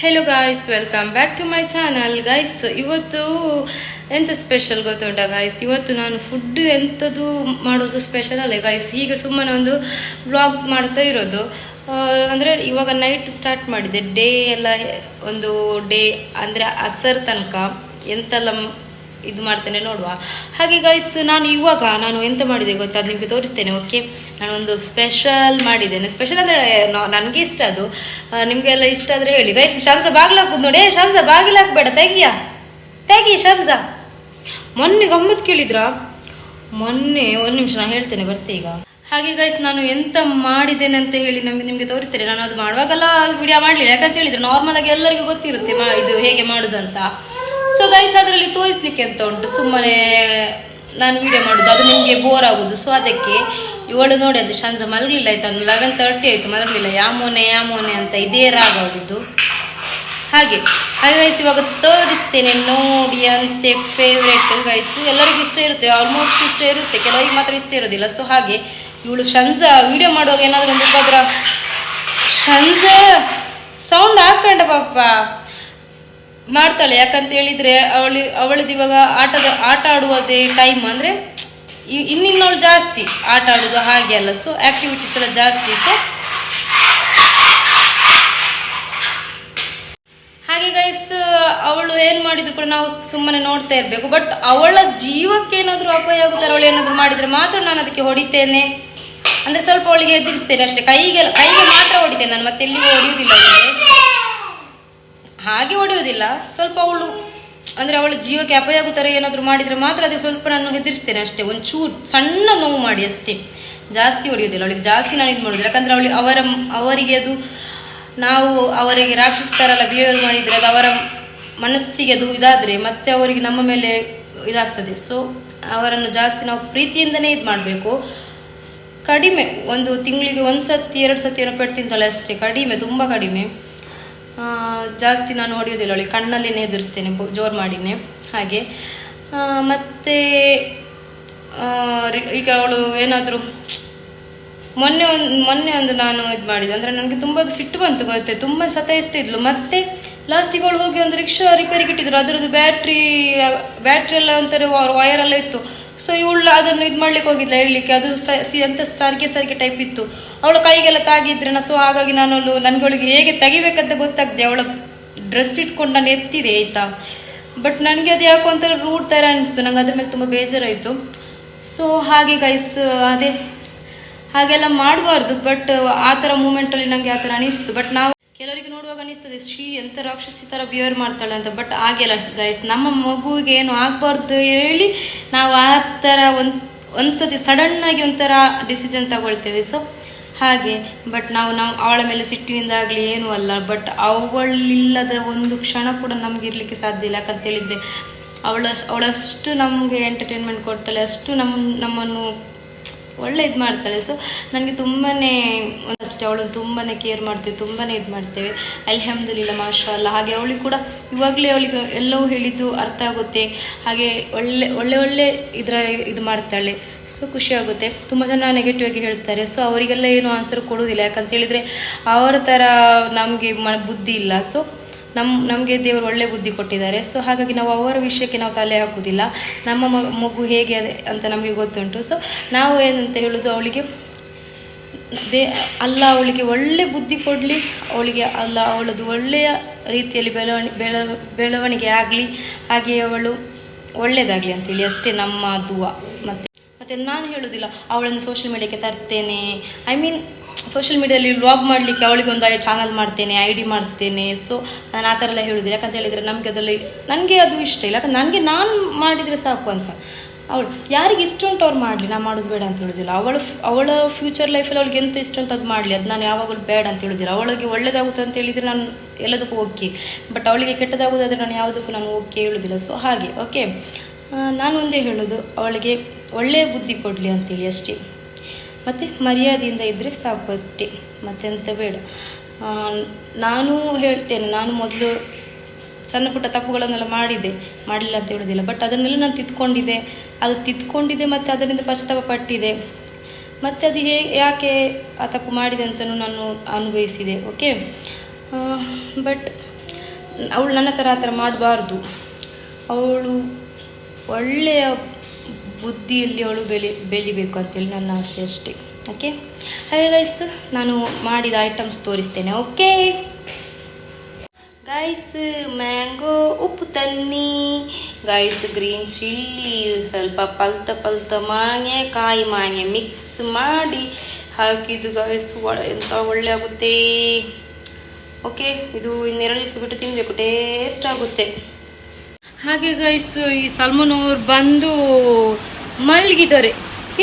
Hello guys welcome back to my channel guys ಇವತ್ತು ಎಂಥ special ಗೊತ್ತುಂಟ ಗಾಯ್ಸ್ ಇವತ್ತು ನಾನು ಫುಡ್ ಎಂಥದ್ದು ಮಾಡೋದು ಸ್ಪೆಷಲ್ ಅಲ್ಲೇ ಗಾಯ್ಸ್ ಈಗ ಸುಮ್ಮನೆ ಒಂದು ವ್ಲಾಗ್ ಮಾಡ್ತಾ ಇರೋದು. ಅಂದರೆ ಇವಾಗ ನೈಟ್ ಸ್ಟಾರ್ಟ್ ಮಾಡಿದೆ. ಡೇ ಎಲ್ಲ ಒಂದು ಡೇ ಅಂದರೆ ಅಸರ್ ತನಕ ಎಂತೆಲ್ಲ ಇದು ಮಾಡ್ತೇನೆ, ನೋಡುವ. ಹಾಗೆ ಗೈಸ್ ನಾನು ಇವಾಗ ನಾನು ಎಂತ ಮಾಡಿದೆ ಗೊತ್ತಾ? ಅದು ನಿಮಗೆ ತೋರಿಸ್ತೇನೆ ಓಕೆ ನಾನು ಒಂದು ಸ್ಪೆಷಲ್ ಮಾಡಿದ್ದೇನೆ. ಸ್ಪೆಷಲ್ ಅಂದರೆ ನನಗೆ ಇಷ್ಟ ಅದು. ನಿಮಗೆಲ್ಲ ಇಷ್ಟ ಆದರೆ ಹೇಳಿ. ಗೈಸ್ ಶಾಂತ ಬಾಗಿಲು ಹಾಕುದು ನೋಡಿ. ಶಾಂತ ಬಾಗಿಲು ಹಾಕ್ಬೇಡ, ತೆಗಿಯ? ತೆಗಿ ಶಾಂತ ಮೊನ್ನೆ ಗಮ್ಮತ್ ಕೇಳಿದ್ರಾ? ಮೊನ್ನೆ ಒಂದು ನಿಮಿಷ ನಾನು ಹೇಳ್ತೇನೆ, ಬರ್ತೆ ಈಗ. ಹಾಗೆ ಗೈಸ್ ನಾನು ಎಂತ ಮಾಡಿದ್ದೇನೆ ಅಂತ ಹೇಳಿ ನಮಗೆ ನಿಮಗೆ ತೋರಿಸ್ತೇನೆ. ನಾನು ಅದು ಮಾಡುವಾಗಲ್ಲ ವಿಡಿಯೋ ಮಾಡಲಿಲ್ಲ. ಯಾಕಂತ ಹೇಳಿದ್ರೆ ನಾರ್ಮಲ್ ಆಗಿ ಎಲ್ಲರಿಗೂ ಗೊತ್ತಿರುತ್ತೆ ಇದು ಹೇಗೆ ಮಾಡೋದು ಸೊ ಗೈಸ್ ಅದರಲ್ಲಿ ತೋರಿಸ್ಲಿಕ್ಕೆ ಅಂತ ಉಂಟು? ಸುಮ್ಮನೆ ನಾನು ವಿಡಿಯೋ ಮಾಡುದು, ಅದು ನಿಮಗೆ ಬೋರ್ ಆಗುದು. ಸೊ ಅದಕ್ಕೆ ಇವಳು ನೋಡಿ ಅದು ಸಂಜೆ ಮಲಗಲಿಲ್ಲ, ಆಯ್ತು? ಒಂದು ಲೆವೆನ್ ತರ್ಟಿ ಆಯ್ತು, ಮಲಗಲಿಲ್ಲ. ಯಾಮೋನೆ ಯಾಮೋನೆ ಅಂತ ಇದೇ ರಾಗ ಅವಳಿದ್ದು. ಹಾಗೆ ಹಾಗೆ ಗೈಸ್ ಇವಾಗ ತೋರಿಸ್ತೇನೆ, ನೋಡಿ ಅಂತೆ ಫೇವ್ರೇಟ್ ಗೈಸ್ ಎಲ್ಲರಿಗೂ ಇಷ್ಟ ಇರುತ್ತೆ ಆಲ್ಮೋಸ್ಟ್ ಇಷ್ಟ ಇರುತ್ತೆ, ಕೆಲವರಿಗೆ ಮಾತ್ರ ಇಷ್ಟ ಇರೋದಿಲ್ಲ ಸೊ ಹಾಗೆ, ಇವಳು ಶಂಜ ವಿಡಿಯೋ ಮಾಡುವಾಗ ಏನಾದರೂ ಒಂದು ಸೌಂಡ್ ಹಾಕೊಂಡ ಪಾಪ. ಮಾಡ್ತಾಳೆ. ಯಾಕಂತ ಹೇಳಿದ್ರೆ ಅವಳು ಅವಳದ್ದು ಇವಾಗ ಆಟದ, ಆಟ ಆಡುವುದೇ ಟೈಮ್ ಅಂದ್ರೆ ಇನ್ನಿನ್ನವಳು ಜಾಸ್ತಿ ಆಟ ಆಡುದು ಹಾಗೆ ಅಲ್ಲ. ಸೊ ಆಕ್ಟಿವಿಟೀಸ್ ಎಲ್ಲ ಜಾಸ್ತಿ. ಸೊ ಹಾಗೆ ಗೈಸ್ ಅವಳು ಏನ್ ಮಾಡಿದ್ರು ಕೂಡ ನಾವು ಸುಮ್ಮನೆ ನೋಡ್ತಾ ಇರ್ಬೇಕು. ಬಟ್ ಅವಳ ಜೀವಕ್ಕೆ ಏನಾದ್ರು ಅಪಾಯ ಆಗುತ್ತೆ, ಅವಳು ಏನಾದ್ರು ಮಾಡಿದ್ರೆ ಮಾತ್ರ ನಾನು ಅದಕ್ಕೆ ಹೊಡಿತೇನೆ. ಅಂದ್ರೆ ಸ್ವಲ್ಪ ಅವಳಿಗೆ ಎದುರಿಸ್ತೇನೆ ಅಷ್ಟೇ. ಕೈಗೆ ಕೈಗೆ ಮಾತ್ರ ಹೊಡಿತೇನೆ ನಾನು. ಮತ್ತೆ ಎಲ್ಲಿಗೂ ಹೊಡೆಯುವುದಿಲ್ಲ ಅವಳಿಗೆ. ಹಾಗೆ ಹೊಡೆಯೋದಿಲ್ಲ ಸ್ವಲ್ಪ ಅವಳು, ಅಂದ್ರೆ ಅವಳ ಜೀವಕ್ಕೆ ಅಪಾಯ ಆಗೋ ಥರ ಏನಾದರೂ ಮಾಡಿದ್ರೆ ಮಾತ್ರ ಅದಕ್ಕೆ ಸ್ವಲ್ಪ ನಾನು ಹೆದರಿಸ್ತೇನೆ ಅಷ್ಟೇ. ಒಂಚೂರು ಸಣ್ಣ ನೋವು ಮಾಡಿ ಅಷ್ಟೇ. ಜಾಸ್ತಿ ಹೊಡೆಯೋದಿಲ್ಲ ಅವಳಿಗೆ ಜಾಸ್ತಿ ನಾನು ಇದು ಮಾಡೋದಿಲ್ಲ ಯಾಕಂದರೆ ಅವಳಿಗೆ ಅವರ, ಅವರಿಗೆ ಅದು, ನಾವು ಅವರಿಗೆ ರಾಕ್ಷಿಸ್ತಾರಲ್ಲ ಬಿಹೇವಿಯರ್ ಮಾಡಿದ್ರೆ ಅದು ಅವರ ಮನಸ್ಸಿಗೆ ಅದು ಇದಾದ್ರೆ ಮತ್ತೆ ಅವರಿಗೆ ನಮ್ಮ ಮೇಲೆ ಇದಾಗ್ತದೆ. ಸೊ ಅವರನ್ನು ಜಾಸ್ತಿ ನಾವು ಪ್ರೀತಿಯಿಂದನೇ ಇದು ಮಾಡಬೇಕು. ಕಡಿಮೆ, ಒಂದು ತಿಂಗಳಿಗೆ ಒಂದು ಸತಿ ಎರಡು ಸತಿ ಏನೋ ಪೆಟ್ಟು ತಿಂತಾಳೆ ಅಷ್ಟೇ. ಕಡಿಮೆ, ತುಂಬ ಕಡಿಮೆ. ಜಾಸ್ತಿ ನಾನು ಹೊಡೆಯೋದಿಲ್ಲ ಅವಳಿಗೆ ಕಣ್ಣಲ್ಲಿನೇ ಎದುರಿಸ್ತೇನೆ ಜೋರು ಮಾಡಿನೇ. ಹಾಗೆ. ಮತ್ತು ಈಗ ಅವಳು ಏನಾದರೂ, ಮೊನ್ನೆ ಒಂದು ಮೊನ್ನೆ ಒಂದು ನಾನು ಇದು ಮಾಡಿದೆ. ಅಂದರೆ ನನಗೆ ತುಂಬ ಸಿಟ್ಟು ಬಂತು ಗೊತ್ತೆ. ತುಂಬ ಸತಾಯಿಸ್ತಿದ್ಲು. ಮತ್ತೆ ಲಾಸ್ಟಿಗೆ ಅವಳು ಹೋಗಿ ಒಂದು ರಿಕ್ಷಾ ರಿಪೇರಿಗೆ ಇಟ್ಟಿದ್ರು. ಅದರದ್ದು ಬ್ಯಾಟ್ರಿ ಬ್ಯಾಟ್ರಿ ಎಲ್ಲ ಅಂತಾರೆ ವೈರ್ ಎಲ್ಲ ಇತ್ತು. ಸೊ ಇವಳು ಅದನ್ನು ಇದು ಮಾಡ್ಲಿಕ್ಕೆ ಹೋಗಿಲ್ಲ ಹೇಳಲಿಕ್ಕೆ. ಅದು ಸ- ಎಂತ ಸಾರಿಗೆ ಸಾರಿಗೆ ಟೈಪ್ ಇತ್ತು. ಅವಳ ಕೈಗೆಲ್ಲ ತಾಗಿದ್ರೆ ಸೊ ಹಾಗಾಗಿ ನಾನು ನನಗೆ ಅವಳಿಗೆ ಹೇಗೆ ತೆಗಿಬೇಕಂತ ಗೊತ್ತಾಗ್ದೆ. ಅವಳ ಡ್ರೆಸ್ ಇಟ್ಕೊಂಡು ನಾನು ಎತ್ತಿದೆ, ಆಯ್ತಾ? ಬಟ್ ನನಗೆ ಅದು ಯಾಕೋ ಅಂತ ರೂಟ್ ಥರ ಅನಿಸ್ತು. ನಂಗೆ ಅದ್ರ ಮೇಲೆ ತುಂಬ ಬೇಜಾರಾಯಿತು. ಸೊ ಹಾಗೆ ಗೈಸ್ ಅದೇ, ಹಾಗೆಲ್ಲ ಮಾಡಬಾರ್ದು. ಬಟ್ ಆ ಥರ ಮೂಮೆಂಟಲ್ಲಿ ನನಗೆ ಆ ಥರ ಅನಿಸ್ತು. ಬಟ್ ನಾವು ಕೆಲವರಿಗೆ ನೋಡುವಾಗ ಅನಿಸ್ತದೆ, ಶ್ರೀ ಎಂತ ರಾಕ್ಷಸಿ ಥರ ಬಿಹೇವ್ ಮಾಡ್ತಾಳೆ ಅಂತ. ಬಟ್ ಆಗಿಲ್ಲ ಗೈಸ್ ನಮ್ಮ ಮಗುವಿಗೆ ಏನು ಆಗಬಾರ್ದು ಹೇಳಿ ನಾವು ಆ ಥರ ಒಂದು, ಒಂದ್ಸತಿ ಸಡನ್ನಾಗಿ ಒಂಥರ ಡಿಸಿಷನ್ ತಗೊಳ್ತೇವೆ. ಸೊ ಹಾಗೆ. ಬಟ್ ನಾವು ನಾವು ಅವಳ ಮೇಲೆ ಸಿಟ್ಟಿನಿಂದಾಗಲಿ ಏನೂ ಅಲ್ಲ. ಬಟ್ ಅವಳಿಲ್ಲದ ಒಂದು ಕ್ಷಣ ಕೂಡ ನಮ್ಗೆ ಇರಲಿಕ್ಕೆ ಸಾಧ್ಯ ಇಲ್ಲ. ಯಾಕಂತ ಹೇಳಿದ್ರೆ, ಅವಳಷ್ಟು ಅವಳಷ್ಟು ನಮಗೆ ಎಂಟರ್ಟೈನ್ಮೆಂಟ್ ಕೊಡ್ತಾಳೆ, ಅಷ್ಟು ನಮ್ಮ ನಮ್ಮನ್ನು ಒಳ್ಳೆ ಇದು ಮಾಡ್ತಾಳೆ. ಸೊ ನನಗೆ ತುಂಬಾ ಅಷ್ಟೇ ಅವಳು ತುಂಬಾ ಕೇರ್ ಮಾಡ್ತೇವೆ ತುಂಬಾ ಇದು ಮಾಡ್ತೇವೆ. ಅಲ್ಹಮ್ದುಲಿಲ್ಲ ಮಾಷಾ ಅಲ್ಲ ಹಾಗೆ ಅವಳಿಗೆ ಕೂಡ ಇವಾಗಲೇ ಅವಳಿಗೆ ಎಲ್ಲವೂ ಹೇಳಿದ್ದು ಅರ್ಥ ಆಗುತ್ತೆ. ಹಾಗೆ ಒಳ್ಳೆ ಒಳ್ಳೆ ಒಳ್ಳೆ ಇದರ ಇದು ಮಾಡ್ತಾಳೆ. ಸೊ ಖುಷಿ ಆಗುತ್ತೆ. ತುಂಬ ಜನ ನೆಗೆಟಿವ್ ಆಗಿ ಹೇಳ್ತಾರೆ. ಸೊ ಅವರಿಗೆಲ್ಲ ಏನು ಆನ್ಸರ್ ಕೊಡೋದಿಲ್ಲ. ಯಾಕಂತ ಹೇಳಿದರೆ, ಅವರ ಥರ ನಮಗೆ ಬುದ್ಧಿ ಇಲ್ಲ. ಸೊ ನಮ್ಮ ನಮಗೆ ದೇವರು ಒಳ್ಳೆ ಬುದ್ಧಿ ಕೊಟ್ಟಿದ್ದಾರೆ. ಸೊ ಹಾಗಾಗಿ ನಾವು ಅವರ ವಿಷಯಕ್ಕೆ ನಾವು ತಲೆ ಹಾಕುವುದಿಲ್ಲ. ನಮ್ಮ ಮಗು ಹೇಗೆ ಅದೆ ಅಂತ ನಮಗೆ ಗೊತ್ತುಂಟು. ಸೊ ನಾವು ಏನಂತ ಹೇಳೋದು, ಅವಳಿಗೆ ದೇ, ಅಲ್ಲ, ಅವಳಿಗೆ ಒಳ್ಳೆ ಬುದ್ಧಿ ಕೊಡಲಿ, ಅವಳಿಗೆ ಅಲ್ಲ, ಅವಳದು ಒಳ್ಳೆಯ ರೀತಿಯಲ್ಲಿ ಬೆಳವಣಿ ಬೆಳ, ಬೆಳವಣಿಗೆ ಆಗಲಿ, ಹಾಗೆ ಅವಳು ಒಳ್ಳೆಯದಾಗಲಿ ಅಂತೇಳಿ ಅಷ್ಟೇ ನಮ್ಮ ದುವ ಮತ್ತು ಮತ್ತು ನಾನು ಹೇಳೋದಿಲ್ಲ, ಅವಳನ್ನು ಸೋಷಿಯಲ್ ಮೀಡಿಯಾಕ್ಕೆ ತರ್ತೇನೆ. ಐ ಮೀನ್ ಸೋಷಿಯಲ್ ಮೀಡಿಯಾದಲ್ಲಿ ವ್ಲಾಗ್ ಮಾಡಲಿಕ್ಕೆ ಅವಳಿಗೆ ಒಂದು ಚಾನಲ್ ಮಾಡ್ತೇನೆ ಐ ಡಿ ಮಾಡ್ತೇನೆ ಸೊ ನಾನು ಆ ಥರ ಎಲ್ಲ ಹೇಳೋದಿಲ್ಲ ಯಾಕಂತ ಹೇಳಿದರೆ ನಮಗೆ ಅದರಲ್ಲಿ, ನನಗೆ ಅದು ಇಷ್ಟ ಇಲ್ಲ. ಯಾಕಂದ್ರೆ ನನಗೆ ನಾನು ಮಾಡಿದರೆ ಸಾಕು ಅಂತ. ಅವಳು, ಯಾರಿಗೆ ಇಷ್ಟ ಉಂಟು ಅವ್ರು ಮಾಡಲಿ, ನಾನು ಮಾಡೋದು ಬೇಡ ಅಂತ ಹೇಳೋದಿಲ್ಲ ಅವಳು ಅವಳ ಫ್ಯೂಚರ್ ಲೈಫಲ್ಲಿ ಅವಳಿಗೆ ಎಂತ ಇಷ್ಟ ಅಂತ ಅದು ಮಾಡಲಿ. ಅದು ನಾನು ಯಾವಾಗಲೂ ಬೇಡ ಅಂತ ಹೇಳೋದಿಲ್ಲ ಅವಳಿಗೆ ಒಳ್ಳೇದಾಗುತ್ತೆ ಅಂತ ಹೇಳಿದರೆ ನಾನು ಎಲ್ಲದಕ್ಕೂ ಓಕೆ ಬಟ್ ಅವಳಿಗೆ ಕೆಟ್ಟದಾಗೋದಾದರೆ ನಾನು ಯಾವುದಕ್ಕೂ ನಾನು ಓಕೆ ಹೇಳೋದಿಲ್ಲ. ಸೊ ಹಾಗೆ ಓಕೆ ನಾನು ಒಂದೇ ಹೇಳೋದು. ಅವಳಿಗೆ ಒಳ್ಳೆಯ ಬುದ್ಧಿ ಕೊಡಲಿ ಅಂತೇಳಿ ಅಷ್ಟೇ. ಮತ್ತು ಮರ್ಯಾದೆಯಿಂದ ಇದ್ದರೆ ಸಾಕು ಅಷ್ಟೇ. ಮತ್ತೆಂತ ಬೇಡ. ನಾನು ಹೇಳ್ತೇನೆ, ನಾನು ಮೊದಲು ಸಣ್ಣ ಪುಟ್ಟ ತಪ್ಪುಗಳನ್ನೆಲ್ಲ ಮಾಡಿದೆ. ಮಾಡಲಿಲ್ಲ ಅಂತ ಹೇಳೋದಿಲ್ಲ. ಬಟ್ ಅದನ್ನೆಲ್ಲ ನಾನು ತಿದ್ಕೊಂಡಿದ್ದೆ. ಅದು ತಿದ್ಕೊಂಡಿದೆ ಮತ್ತು ಅದರಿಂದ ಪಶ್ಚಾತ್ತಾಪ ಪಟ್ಟಿದೆ. ಮತ್ತು ಅದು ಹೇ, ಯಾಕೆ ಆ ತಪ್ಪು ಮಾಡಿದೆ ಅಂತಲೂ ನಾನು ಅನುಭವಿಸಿದೆ ಓಕೆ ಬಟ್ ಅವಳು ನನ್ನ ಥರ ಆ ಥರ ಮಾಡಬಾರ್ದು. ಅವಳು ಒಳ್ಳೆಯ ಬುದ್ಧಿಯಲ್ಲಿ ಅವಳು ಬೆಳಿ, ಬೆಳಿಬೇಕು ಅಂತೇಳಿ ನನ್ನ ಆಸೆ ಅಷ್ಟೇ. ಓಕೆ ಹಾಗೆ ಗೈಸ್ ನಾನು ಮಾಡಿದ ಐಟಮ್ಸ್ ತೋರಿಸ್ತೇನೆ ಓಕೆ ಗೈಸ್ ಮ್ಯಾಂಗೋ ಉಪ್ಪು ತನ್ನಿ. ಗೈಸ್ ಗ್ರೀನ್ ಚಿಲ್ಲಿ ಸ್ವಲ್ಪ ಪಲ್ತ ಪಲ್ತ ಮಾಂಗೆ, ಕಾಯಿ ಮಾಂಗೆ ಮಿಕ್ಸ್ ಮಾಡಿ ಹಾಕಿದ್ದು ಗೈಸ್ ಎಂತ ಒಳ್ಳೆ ಆಗುತ್ತೆ ಓಕೆ ಇದು ಇನ್ನೆರಡು ದಿವಸ ಬಿಟ್ಟು ತಿನ್ನಬೇಕು ಟೇಸ್ಟ್ ಆಗುತ್ತೆ. ಹಾಗೆ ಗೈಸ್ ಈ ಸಲ್ಮಾನ್ ಅವ್ರು ಬಂದು ಮಲಗಿದ್ದಾರೆ.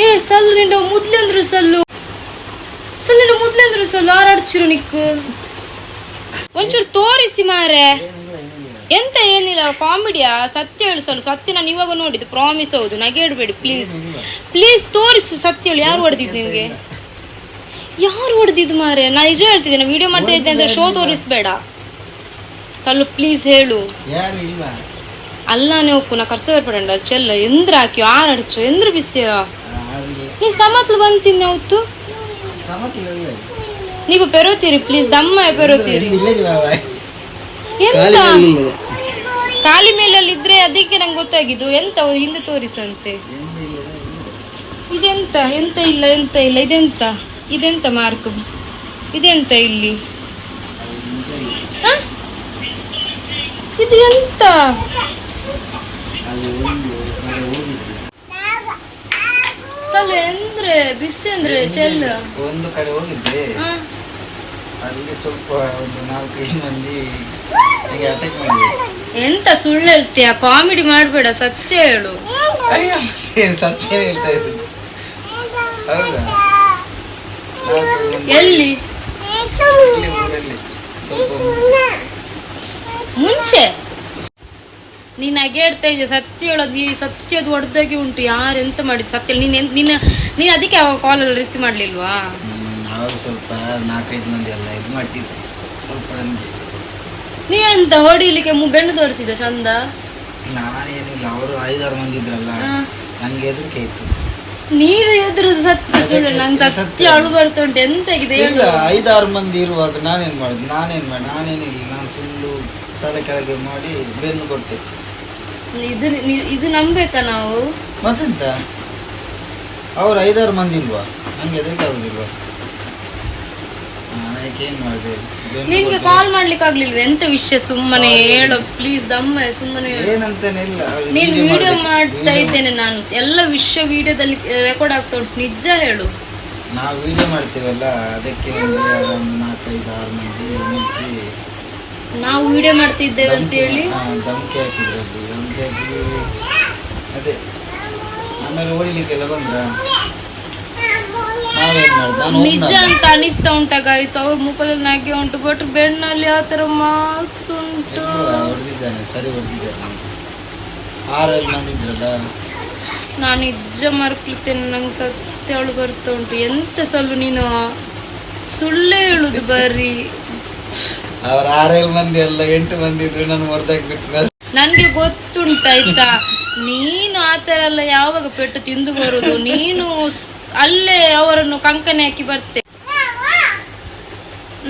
ಏ, ಸಲ್ಲು ನಿಂಡ ಮುದ್ಲೆ ಅಂದ್ರು ಸಲ್ಲು. ಸಲ್ಲು ಮುದ್ಲೆ ಅಂದ್ರು ಸಲ್ಲು ಆರಾಡ್ಚಿರು ನಿಕ್ ಒಂಚೂರು ತೋರಿಸಿ ಮಾರೆ. ಎಂತ ಏನಿಲ್ಲ ಕಾಮಿಡಿಯಾ ಸತ್ಯ ಹೇಳು ಸಲ್ಲು, ಸತ್ಯ ನಾನು ಇವಾಗ ನೋಡಿದ್ದು ಪ್ರಾಮಿಸ್ ಹೌದು ನಗೆಡ್ಬೇಡಿ ಪ್ಲೀಸ್ ಪ್ಲೀಸ್ ತೋರಿಸು ಸತ್ಯ ಹೇಳು, ಯಾರು ಹೊಡೆದಿದ್ದು ನಿಮಗೆ ಯಾರು ಹೊಡೆದಿದ್ದು ಮಾರೆ? ನಾ ನಿಜ ಹೇಳ್ತಿದ್ದೇನೆ ವಿಡಿಯೋ ಮಾಡ್ತಾ ಇದ್ದೆ ಅಂತ ಶೋ ತೋರಿಸ್ಬೇಡ. ಸಲ್ಲು ಪ್ಲೀಸ್ ಹೇಳು. ಯಾರು ಇಲ್ವಾ? ಅಲ್ಲಾನೆ ಒಪ್ಪು ನಾ ఖర్చు ಚೆಲ್ಲ, ಎಂದ್ರ ಹಾಕಿ ఆకి ಬಿಸಿಯ? ಅವ್ರಿಗೆ ನೀ ಸಮತ್ಲು ಬಂತೀನಿ ಅವತ್ತು ಸಮತಿ ಹೇಳಿಲ್ಲ ನೀವು ಪೆರೋತೀರಿ ಪ್ಲೀಸ್ ದಮ್ಮ ಪೆರೋತೀರಿ. ಎಂತ? ಖಾಲಿ ಮೇಲಲ್ಲಿ ಇದ್ರೆ ಅದಕ್ಕೆ ನಂಗೆ ಗೊತ್ತಾಗಿದ್ದು, ಎಂತ ಹಿಂದೆ ತೋರಿಸಂತೆ ಇದೆಂತ? ಎಂತ ಇಲ್ಲ ಎಂತ ಇಲ್ಲ, ಇದೆಂತ? ಇದೆಂತ ಮಾರ್ಕ್ ಇದೆಂತ ಇಲ್ಲಿ? ಇದು ಎಂತ ಅಲ್ಲಿ ಒಂದು ಮರ ಹೋಗಿದ್ದು ಸಲ ಅಂದ್ರೆ ಬಿಸಿ ಅಂದ್ರೆ ಚೆಲ್ಲ. ಒಂದು ಕಡೆ ಹೋಗಿದ್ದೆ. ಸ್ವಲ್ಪ ಒಂದು ನಾಲ್ಕೈದು ಮಂದಿ ನನಗೆ ಅಟ್ಯಾಕ್ ಮಾಡಿದ್ರು. ಎಂತ ಸುಳ್ಳು ಹೇಳ್ತೀಯ? ಕಾಮಿಡಿ ಮಾಡ್ಬೇಡ ಸತ್ಯ ಹೇಳು. ಅಯ್ಯೋ ಏನು ಸತ್ಯ ಹೇಳ್ತಾ ಇದ್ದೀನಿ ಹೌದಾ? ನಾಲ್ಕೈದು ಮಂದಿ. ಎಲ್ಲಿ? ಇಲ್ಲಿ ಊರಲ್ಲಿ. ಸ್ವಲ್ಪ ಮುಂಚೆ? ನೀನ್ ಅಗೇಡ್ತಾ ಇದ್ದೆ ಸತ್ಯ ಹೇಳೋದು ಈ ಸತ್ಯದ ಒಡ್ದಾಗಿ ಉಂಟು ಯಾರು ಎಂತ ಮಾಡಿದ್ ಸತ್ಯ ನೀನ್ ಎಂತ- ನೀನ್ ನೀನ್ ಅದಕ್ಕೆ ಅವಾಗ ಕಾಲಲ್ಲಿ ರಿಸೀವ್ ಮಾಡ್ಲಿಲ್ವಾ? ನಾವು ಸ್ವಲ್ಪ ನಾಲ್ಕೈದು ಮಂದಿ ಎಲ್ಲ ಇದು ಮಾಡ್ತಿದ್ವಿ. ಸ್ವಲ್ಪ ನಮಗೆ ನೀ ಎಂತ ಹೊಡಿಲಿಕ್ಕೆ ಮು- ಬೆನ್ನು ತೋರಿಸಿದ ಚಂದ? ನಾನೇನಿಲ್ಲ ಅವರು ಐದಾರು ಮಂದಿ ಇದ್ರಲ್ಲ. ನಂಗೆ ಹೆದರಿಕೆ ಇತ್ತು ನೀರು ಎದುರು ಸತ್ಯ ಸುಳ್ಳು ನಂಗೆ ಸತ್ಯ ಸತ್ಯ. ಅಳು ಬರ್ತಾ ಉಂಟು ಎಂತ ಆಗಿದೆ ಇಲ್ಲ ಹೇಳು ಐದಾರು ಮಂದಿ ಇರುವಾಗ ನಾನೇನ್ ಮಾಡುದು ನಾನೇನ್ ಮಾಡಿ ನಾನೇನಿಲ್ಲ ನಾನು ಫುಲ್ಲು ತಲೆ ಕೆಳಗೆ ಮಾಡಿ ಬೆನ್ನು ಕೊಟ್ಟೆ. ಇದು ಇದು ನಂಬೇಕಾ ನಾವು? ಮತ್ತೆಂತ? ಅವ್ರು ಐದಾರು ಮಂದಿ ಇಲ್ವಾ? ನಂಗೆ ಹೆದರಿಕೆ ಆಗುದಿಲ್ವಾ? ನಾನಕ್ಕೆ ಏನ್ ಮಾಡಿದೆ? ಬೆನ್ನು ನಿನ್ಗೆ ಕಾಲ್ ಮಾಡ್ಲಿಕ್ಕೆ ಆಗ್ಲಿಲ್ವ ಎಂತ ವಿಷಯ? ಸುಮ್ಮನೆ ಹೇಳು ಪ್ಲೀಸ್ ದಮ್ಮ ಸುಮ್ಮನೆ ಹೇಳು. ಇಲ್ಲ. ಅವ್ರು ನೀನು ವಿಡಿಯೋ. ಮಾಡ್ತಾ video ಇದ್ದೇನೆ ನಾನು. ಎಲ್ಲ ವಿಶ್ವ ವಿಡಿಯೋದಲ್ಲಿ ರೆಕಾರ್ಡ್ ಆಗ್ತಾ ಉಂಟು ನಿಜ ಹೇಳು. ನಾವು ವಿಡಿಯೋ ಮಾಡ್ತೀವಲ್ಲ ಅದಕ್ಕೆ ಒಂದು ಯಾರೋ ಒಂದು ನಾಲ್ಕೈದು ಆರು ಮಂದಿ ನಿಲ್ಲಿಸಿ ನಾವು ವಿಡಿಯೋ ಮಾಡ್ತಿದ್ದೇವೆ ಅಂತ ಹೇಳಿ. ಧಮಕಿ ಹಾಕಿದ್ರು ಧಮ್ಕಿ ಹಾಕಿ ಅದೇ ಆಮೇಲೆ ಓಡಿಲಿಕ್ಕೆಲ್ಲ ಬಂದ್ರ? ನಿಜ ಅಂತ ಅನಿಸ್ತಾ ಉಂಟ ಗಾಯ್ಸ್ ಅವ್ರ ಮುಖದಲ್ಲಿ ನಗೆ ಉಂಟು ಬಟ್ ಬೆಣ್ಣಲ್ಲಿ ಆ ತರ ಮಾರ್ಕ್ಸ್ ಉಂಟು. ಹೊಡೆದಿದ್ದಾನೆ ಸರಿ ಹೊಡೆದಿದ್ದಾನೆ. ಆರಲ್ಲಿ ಬಂದಿದ್ರಲ್ಲ ನಾನು ನಿಜ ಮರ್ಕ್ಲಿತ್ತೇನೆ ನಂಗೆ ಸತ್ಯ ಅವಳು ಬರ್ತಾ ಉಂಟು. ಎಂತ ಸಲ ನೀನು? ಸುಳ್ಳೇ ಹೇಳುದು ಬರ್ರಿ ಅವ್ರ ಆರೇಳು ಮಂದಿ ಎಲ್ಲ ಎಂಟು ಮಂದಿ ಇದ್ರು ನಾನು ಹೊಡೆದಾಕ್ಬಿಟ್ಟು ಬಿಟ್ಟು ನನ್ಗೆ ಗೊತ್ತುಂಟಾಯ್ತಾ ನೀನು ಆತರ ಎಲ್ಲ ಯಾವಾಗ ಪೆಟ್ಟು ತಿಂದು ಬರುದು? ನೀನು ಅಲ್ಲೇ ಅವರನ್ನು ಕಂಕನೆ ಹಾಕಿ ಬರ್ತೆ.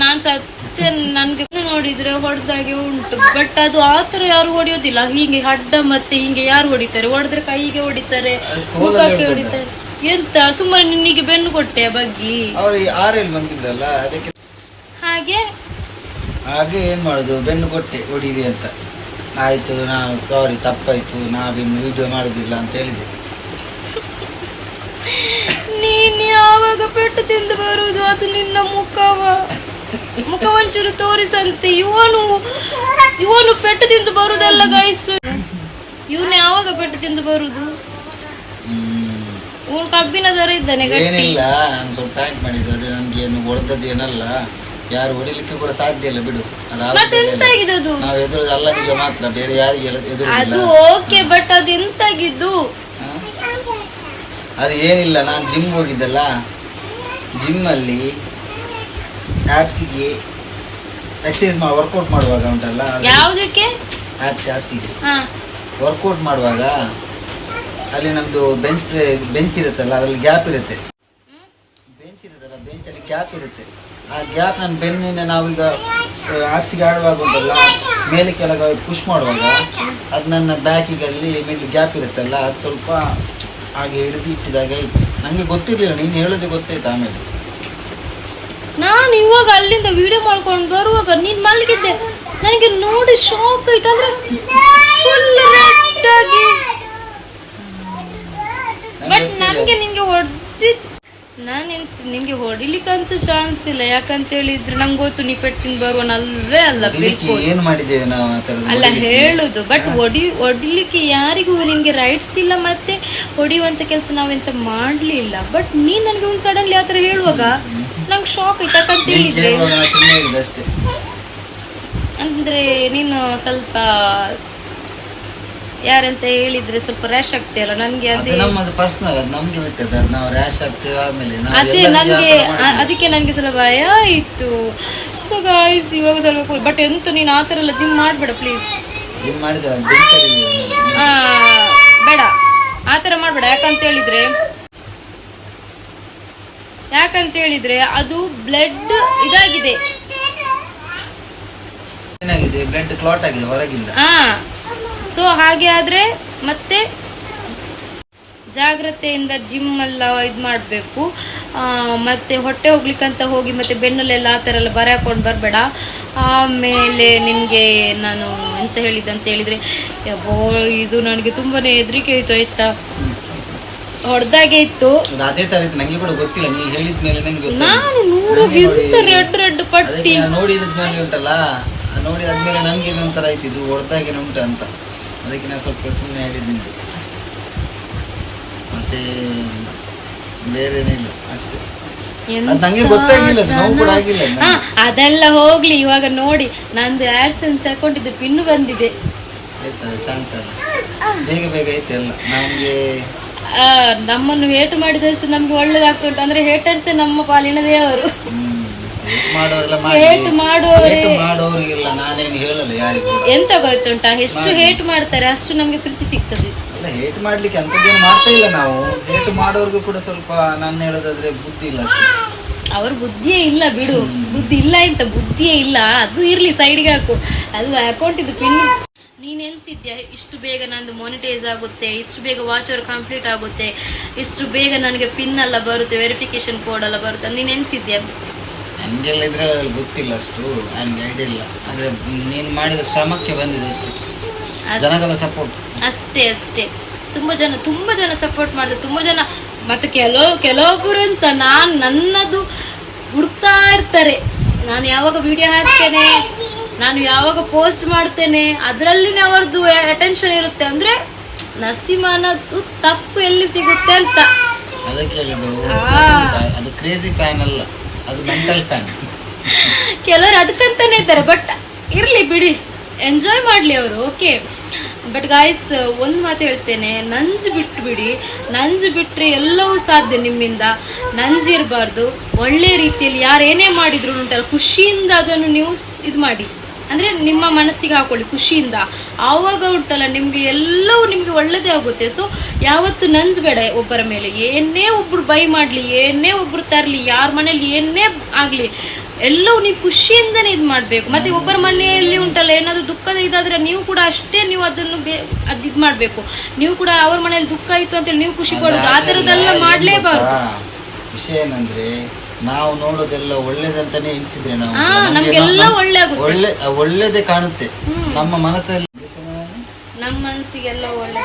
ನಾನ್ ಸತ್ಯ ನನ್ಗೆ ನೋಡಿದ್ರೆ ಹೊಡೆದಾಗೆ ಉಂಟು. ಬಟ್ ಅದು ಆತರ ಯಾರು ಹೊಡೆಯೋದಿಲ್ಲ. ಹೀಗೆ ಅಡ್ಡ ಮತ್ತೆ ಹಿಂಗೆ ಯಾರು ಹೊಡಿತಾರೆ? ಹೊಡೆದ್ರೆ ಕೈಗೆ ಹೊಡಿತಾರೆ ಮುಖಕ್ಕೆ ಹೊಡಿತಾರೆ. ಎಂತ? ಸುಮ್ಮನೆ ನಿನ್ನಿಗೆ ಬೆನ್ನು ಕೊಟ್ಟೆ ಬಗ್ಗಿ? ಹಾಗೆ ಹಾಗೆ ಏನು ಮಾಡೋದು? ಬೆನ್ನು ಕೊಟ್ಟೆ ಹೊಡೀರಿ ಅಂತ. ಆಯ್ತು ನಾನು ಸಾರಿ ತಪ್ಪಾಯಿತು ನಾವಿನ್ನು ವಿಡಿಯೋ ಮಾಡೋದಿಲ್ಲ ಅಂತ ಹೇಳಿದೆ. ನೀನು ಯಾವಾಗ ಪೆಟ್ಟು ತಿಂದು ಬರುವುದು? ಅದು ನಿನ್ನ ಮುಖವ. ಮುಖ ಒಂಚೂರು ತೋರಿಸಂತೆ. ಇವನು ಇವನು ಪೆಟ್ಟು ತಿಂದು ಬರುದಲ್ಲ ಗೈಸ್ ಇವನು ಯಾವಾಗ ಪೆಟ್ಟು ತಿಂದು ಬರುದು ಇವನು ಕಬ್ಬಿನ ದರ ಇದ್ದಾನೆ ಏನಿಲ್ಲ ನಾನು ಸ್ವಲ್ಪ ಪ್ಯಾಂಕ್ ಮಾಡಿದ್ದು ಅದೇ ನಮ್ಗೆ ಏನು ಹೊಡೆದದ್ದು ಏನಲ್ಲ. ಯಾರು ಹೊಡಿಲಿಕ್ಕೆ ಕೂಡ ಸಾಧ್ಯ ಇಲ್ಲ ಬಿಡು. ಅದು ಮತ್ತೆ ಆಗುದಿಲ್ಲ. ಎಂತಾಗಿದೆ ಅದು ನಾವು ಎದುರು ಅಲ್ಲನಿಗೆ ಮಾತ್ರ ಬೇರೆ ಯಾರಿಗೆ ಅದು ಎದುರು ಓಕೆ ಬಟ್ ಅದು ಎಂತಾಗಿದ್ದು? ಅದು ಏನಿಲ್ಲ ನಾನು ಜಿಮ್ ಹೋಗಿದ್ದಲ್ಲ. ಜಿಮ್ ಅಲ್ಲಿ ಆ್ಯಪ್ಸಿಗೆ ಎಕ್ಸಸೈಸ್ ಮಾಡಿ ವರ್ಕೌಟ್ ಮಾಡುವಾಗ ಉಂಟಲ್ಲ ಯಾವುದಕ್ಕೆ? ಆ್ಯಪ್ಸ್ ಆ್ಯಪ್ಸಿಗೆ ವರ್ಕೌಟ್ ಮಾಡುವಾಗ ಅಲ್ಲಿ ನಮ್ದು ಬೆಂಚ್ ಬೆಂಚ್ ಇರುತ್ತಲ್ಲ ಅದ್ರಲ್ಲಿ ಗ್ಯಾಪ್ ಇರುತ್ತೆ. ಬೆಂಚ್ ಇರುತ್ತಲ್ಲ ಬೆಂಚಲ್ಲಿ ಗ್ಯಾಪ್ ಇರುತ್ತೆ. ಆ ಗ್ಯಾಪ್ ನನ್ನ ಬೆನ್ನಿನ ನಾವೀಗ ಆಕ್ಸಿಗೆ ಆಡುವಾಗ ಉಂಟಲ್ಲ ಮೇಲೆ ಕೆಳಗೆ ಪುಷ್ ಮಾಡುವಾಗ ಅದು ನನ್ನ ಬ್ಯಾಕಿಗಲ್ಲಿ ಮಿಡ್ಲ್ ಗ್ಯಾಪ್ ಇರುತ್ತಲ್ಲ ಅದು ಸ್ವಲ್ಪ ಹಾಗೆ ಹಿಡಿದು ಇಟ್ಟಿದಾಗ ಆಯ್ತು. ನನಗೆ ಗೊತ್ತಿರಲಿಲ್ಲ ನೀನು ಹೇಳೋದೇ ಗೊತ್ತಾಯ್ತು ಆಮೇಲೆ. ನಾನು ಇವಾಗ ಅಲ್ಲಿಂದ ವಿಡಿಯೋ ಮಾಡ್ಕೊಂಡು ಬರುವಾಗ ನೀನು ಮಲಗಿದ್ದೆ. ನನಗೆ ನೋಡಿ ಶಾಕ್ ಆಯ್ತು ಅಂದ್ರೆ ಫುಲ್ ರೆಡ್ ಆಗಿ. ಬಟ್ ನನಗೆ ನಿಂಗೆ ಹೊಡ್ದಿ ನಾನು ಎನ್ಸ್ ನಿಂಗೆ ಹೊಡಿಲಿಕ್ಕಂತೂ ಚಾನ್ಸ್ ಇಲ್ಲ. ಯಾಕಂತ ಹೇಳಿದ್ರೆ ನಂಗೆ ಗೊತ್ತು ನೀ ಪೆಟ್ಟಿನ ಬರುವನ ಅಲ್ವೇ ಅಲ್ಲ ಬಿಲ್ಕುಲ್ ಏನು ಮಾಡಿದ್ದೇವೆ ನಾವು ಆ ಥರದ್ದು ಅಲ್ಲ? ಹೇಳುದು ಬಟ್ ಹೊಡಿ ಹೊಡಿಲಿಕ್ಕೆ ಯಾರಿಗೂ ನಿಮ್ಗೆ ರೈಟ್ಸ್ ಇಲ್ಲ ಮತ್ತೆ ಹೊಡಿಯುವಂತ ಕೆಲಸ ನಾವೆಂತ ಮಾಡ್ಲಿಲ್ಲ. ಬಟ್ ನೀನ್ ನನಗೆ ಒಂದು ಸಡನ್ಲಿ ಆತರ ಹೇಳುವಾಗ ನಂಗೆ ಶಾಕ್ ಆಯ್ತು. ಯಾಕಂತ ನೀನು ಹೇಳಿದ್ರೆ? ಕೇಳುವಾಗ ಸುಮ್ಮನೆ ಹೇಳಿದೆ ಅಷ್ಟೇ. ಅಂದ್ರೆ ನೀನು ಸ್ವಲ್ಪ ಯಾರಂತ ಹೇಳಿದ್ರೆ ಸ್ವಲ್ಪ ರ್ಯಾಶ್ ಅಲ್ಲ? ನನ್ಗೆ ಅದು ಅದೇ ನಮ್ಮದು ಪರ್ಸನಲ್ ಅದು ನಮ್ಗೆ ಬಿಟ್ಟದ್ದು ಅದು ನಾವು ರ್ಯಾಶ್ ಆಗ್ತೇವೆ ಆಮೇಲೆ ನಾವು ಅದೇ ಎಲ್ಲರಿಗೂ ನನ್ಗೆ ಆ ಥರ ಅ- ಅದಕ್ಕೆ ನನ್ಗೆ ಸ್ವಲ್ಪ ಭಯ ಇತ್ತು ಸೊ ಗಾಯ್ಸ್ ಇವಾಗ ಸ್ವಲ್ಪ ಬಟ್ ಎಂತ ನೀನು ಆ ಥರ ಎಲ್ಲ ಜಿಮ್ ಮಾಡಬೇಡ ಪ್ಲೀಸ್ ಜಿಮ್ ಮಾಡಿದ್ರೆ ಅದು ಇಲ್ಲ. ನನಗೆ. ಬೇಡ. ಆ ಥರ ಮಾಡಬೇಡ. ಯಾಕಂತ ಹೇಳಿದ್ರೆ ಯಾಕಂತ ಹೇಳಿದ್ರೆ ಅದು ಬ್ಲಡ್ ಇದಾಗಿದೆ. ಏನಾಗಿದೆ? ಬ್ಲಡ್ ಕ್ಲಾಟ್ ಆಗಿದೆ ಹೊರಗಿಂದ. ಹಾ ಸೊ ಹಾಗೆ ಆದ್ರೆ ಮತ್ತೆ ಜಾಗ್ರತೆಯಿಂದ ಜಿಮ್ ಎಲ್ಲ ಇದು ಮಾಡಬೇಕು. ಮತ್ತೆ ಹೊಟ್ಟೆ ಹೋಗ್ಲಿಕ್ಕಂತ ಹೋಗಿ ಮತ್ತೆ ಬೆನ್ನಲ್ಲೆಲ್ಲ ಆ ಥರ ಎಲ್ಲ ಬರ ಹಾಕೊಂಡು ಬರಬೇಡ. ಆಮೇಲೆ ನಿಮಗೆ ನಾನು ಎಂತ ಹೇಳಿದಂತ ಹೇಳಿದ್ರೆ ಯಬ್ಬೋ ಇದು ನನಗೆ ತುಂಬಾನೇ ಹೆದರಿಕೆ ಆಯ್ತು ಆಯ್ತಾ? ಹೊಡೆದಾಗೆ ಇತ್ತು. ಅದೇ ತರ ಇತ್ತು ನಂಗೆ ಕೂಡ ಗೊತ್ತಿಲ್ಲ ನೀವು ಹೇಳಿದ ಮೇಲೆ ನನಗೆ. ನಾನು ನೋಡುವಾಗ ಗಿಂತ ರೆಡ್ ರೆಡ್ ಪಟ್ಟಿ. ನೋಡಿದ ಮೇಲೆ ಉಂಟಲ್ಲ ನೋಡಿ ಆದ್ಮೇಲೆ ನನಗೆ ಇದೊಂಥರ ಆಯ್ತು ಇದು ಹೊಡೆದಾಗೆ ಉಂಟು ಅಂತ ಅದಕ್ಕೆ ನಾನು ಸ್ವಲ್ಪ ಸುಮ್ಮನೆ ಹೇಳಿದ್ದೀನಿ ಅಷ್ಟೇ. ಮತ್ತೆ ಬೇರೆನಿಲ್ಲ ಅಷ್ಟೆ. ಅಷ್ಟೇ ಅದು ನಂಗೆ ಗೊತ್ತಾಗಿಲ್ಲ ನೋವು ಕೂಡ ಆಗಿಲ್ಲ. ಅದು ಹಾ ಅದೆಲ್ಲ ಹೋಗ್ಲಿ ಇವಾಗ ನೋಡಿ. ನಂದು ಆಡ್ಸೆನ್ಸ್ ಹಾಕೊಂಡಿದ್ದು ಪಿನ್ ಬಂದಿದೆ. ಆಯ್ತಾ ಚಾನ್ಸ್ ಅಲ್ಲ. ಬೇಗ ಬೇಗ ಐತೆ ಎಲ್ಲ. ನಮಗೆ ನಮ್ಮನ್ನು ಹೇಟ್ ಮಾಡಿದಷ್ಟು ನಮ್ಗೆ ಒಳ್ಳೇದಾಗ್ತುಂಟು ಅಂದ್ರೆ ಹೇಟರ್ಸೇ ನಮ್ಮ ಪಾಲಿನ ದೇವರು. ಮಾಡೋರೆಲ್ಲ ಹೇಟ್ ಮಾಡುವವರೇ ಮಾಡೋರಿಗೆಲ್ಲ ನಾನೇನು ಹೇಳಲ್ಲ ಯಾರಿಗೂ ಕೂಡ. ಎಂತ ಗೊತ್ತುಂಟ? ಎಷ್ಟು ಹೇಟ್ ಮಾಡ್ತಾರೆ ಅಷ್ಟು ನಮ್ಗೆ ಪ್ರೀತಿ ಸಿಗ್ತದೆ. ಅಲ್ಲ ಹೇಟ್ ಮಾಡ್ಲಿಕ್ಕೆ ಅಂಥದ್ದೇನು ಮಾಡ್ತಾ ಇಲ್ಲ ನಾವು. ಹೇಟ್ ಮಾಡೋರ್ಗೂ ಕೂಡ ಸ್ವಲ್ಪ ನಾನು ಹೇಳೋದಾದ್ರೆ ಬುದ್ಧಿ ಇಲ್ಲ ಅಷ್ಟೇ. ಅವ್ರ ಬುದ್ಧಿಯೇ ಇಲ್ಲ ಬಿಡು. ಬುದ್ಧಿ ಇಲ್ಲ ಅಂತ ಬುದ್ಧಿಯೇ ಇಲ್ಲ. ಅದು ಇರ್ಲಿ ಸೈಡ್ಗೆ ಹಾಕು. ಅದು ಅಕೌಂಟ್ ಇದು ಪಿನ್ ನೀನ್ ಎನ್ಸಿದ್ಯಾ ಇಷ್ಟು ಬೇಗ ನಂದು ಮೋನಿಟೈಸ್ ಆಗುತ್ತೆ. ಇಷ್ಟು ಬೇಗ ವಾಚ್ ಅವರ್ ಕಂಪ್ಲೀಟ್ ಆಗುತ್ತೆ. ಇಷ್ಟು ಬೇಗ ನನಗೆ ಪಿನ್ ಎಲ್ಲ ಬರುತ್ತೆ ವೆರಿಫಿಕೇಶನ್ ಕೋಡ್ ಎಲ್ಲ ಬರುತ್ತೆ. ನೀನ್ ಎನ್ಸಿದ್ಯಾ ನನಗೆಲ್ಲ ಇದ್ರಲ್ಲಿ ಗೊತ್ತಿಲ್ಲ ಅಷ್ಟು ನನಗೆ ಐಡಿಯಾ ಇಲ್ಲ. ಆದರೆ ನೀನು ಮಾಡಿದ ಶ್ರಮಕ್ಕೆ ಬಂದಿದೆ ಅಷ್ಟೇ. ಜನಗಳ ಸಪೋರ್ಟ್ ಅಷ್ಟೇ ಅಷ್ಟೇ. ತುಂಬಾ ಜನ ತುಂಬಾ ಜನ ಸಪೋರ್ಟ್ ಮಾಡಿದ್ರು. ತುಂಬಾ ಜನ ಮತ್ತೆ ಕೆಲವು ಕೆಲವೊಬ್ಬರು ಅಂತ ನಾನ್ ನನ್ನದು ಹುಡುಕ್ತಾ ಇರ್ತಾರೆ. ನಾನು ಯಾವಾಗ ವಿಡಿಯೋ ಹಾಕ್ತೇನೆ ನಾನು ಯಾವಾಗ ಪೋಸ್ಟ್ ಮಾಡ್ತೇನೆ ಅದರಲ್ಲಿನೇ ಅವ್ರದ್ದು ಅಟೆನ್ಷನ್ ಇರುತ್ತೆ. ಅಂದ್ರೆ ನಸೀಮನದ್ದು ತಪ್ಪು ಎಲ್ಲಿ ಸಿಗುತ್ತೆ ಅಂತ. ಅದಕ್ಕೆ. ಅದು ಕ್ರೇಜಿ ಫ್ಯಾನ್ ಅಲ್ಲ. ಅದು ಮೆಂಟಲ್ ಫ್ಯಾನ್ ಕೆಲವರು ಅದಕ್ಕಂತಾನೆ ಇದ್ದಾರೆ ಬಟ್ ಇರ್ಲಿ ಬಿಡಿ ಎಂಜಾಯ್ ಮಾಡ್ಲಿ ಅವರು ಓಕೆ ಬಟ್ ಗಾಯ್ಸ್ ಒಂದು ಮಾತು ಹೇಳ್ತೇನೆ, ನಂಜು ಬಿಟ್ಟು ಬಿಡಿ ನಂಜು ಬಿಟ್ಟರೆ ಎಲ್ಲವೂ ಸಾಧ್ಯ ನಿಮ್ಮಿಂದ. ನಂಜಿರಬಾರ್ದು ಒಳ್ಳೆ ರೀತಿಯಲ್ಲಿ ಯಾರು ಏನೇ ಮಾಡಿದ್ರು ಉಂಟಲ್ಲ, ಖುಷಿಯಿಂದ ಅದನ್ನು ನೀವು ಇದು ಮಾಡಿ ಅಂದ್ರೆ ನಿಮ್ಮ ಮನಸ್ಸಿಗೆ ಹಾಕೊಳ್ಳಿ, ಖುಷಿಯಿಂದ. ಆವಾಗ ಉಂಟಲ್ಲ ನಿಮ್ಗೆ ಎಲ್ಲವೂ ನಿಮ್ಗೆ ಒಳ್ಳೇದೇ ಆಗುತ್ತೆ. ಸೊ ಯಾವತ್ತು ನಂಜಬೇಡ ಒಬ್ಬರ ಮೇಲೆ. ಏನೇ ಒಬ್ರು ಬೈ ಮಾಡ್ಲಿ ಏನೇ ಒಬ್ರು ತರ್ಲಿ ಯಾರ ಮನೇಲಿ ಏನೇ ಆಗ್ಲಿ ಎಲ್ಲವೂ ನೀವು ಖುಷಿಯಿಂದನೇ ಇದು ಮಾಡ್ಬೇಕು. ಮತ್ತೆ ಒಬ್ಬರ ಮನೆಯಲ್ಲಿ ಉಂಟಲ್ಲ ಏನಾದ್ರು ದುಃಖದ ಇದಾದ್ರೆ ನೀವು ಕೂಡ ಅಷ್ಟೇ ನೀವು ಅದನ್ನು ಬೇ ಅದ್ ಇದ್ ಮಾಡ್ಬೇಕು. ನೀವು ಕೂಡ ಅವ್ರ ಮನೇಲಿ ದುಃಖ ಆಯ್ತು ಅಂತ ನೀವು ಖುಷಿ ಪಡೋದು ಆ ಥರದ್ದೆಲ್ಲ ಮಾಡ್ಲೇಬಾರ್ದು. ವಿಷಯ ಏನಂದ್ರೆ ನಾವು ನೋಡೋದೆಲ್ಲ ಒಳ್ಳೇದಂತಾನೆ ಎನಿಸಿದ್ರೆ ನಾವು. ನಮ್ಗೆಲ್ಲ ಒಳ್ಳೆ ಒಳ್ಳೆ ಒಳ್ಳೇದೇ ಕಾಣುತ್ತೆ. ನಮ್ಮ ಮನಸ್ಸಲ್ಲಿ ನಮ್ಮ ಮನಸ್ಸಿಗೆಲ್ಲ ಒಳ್ಳೆ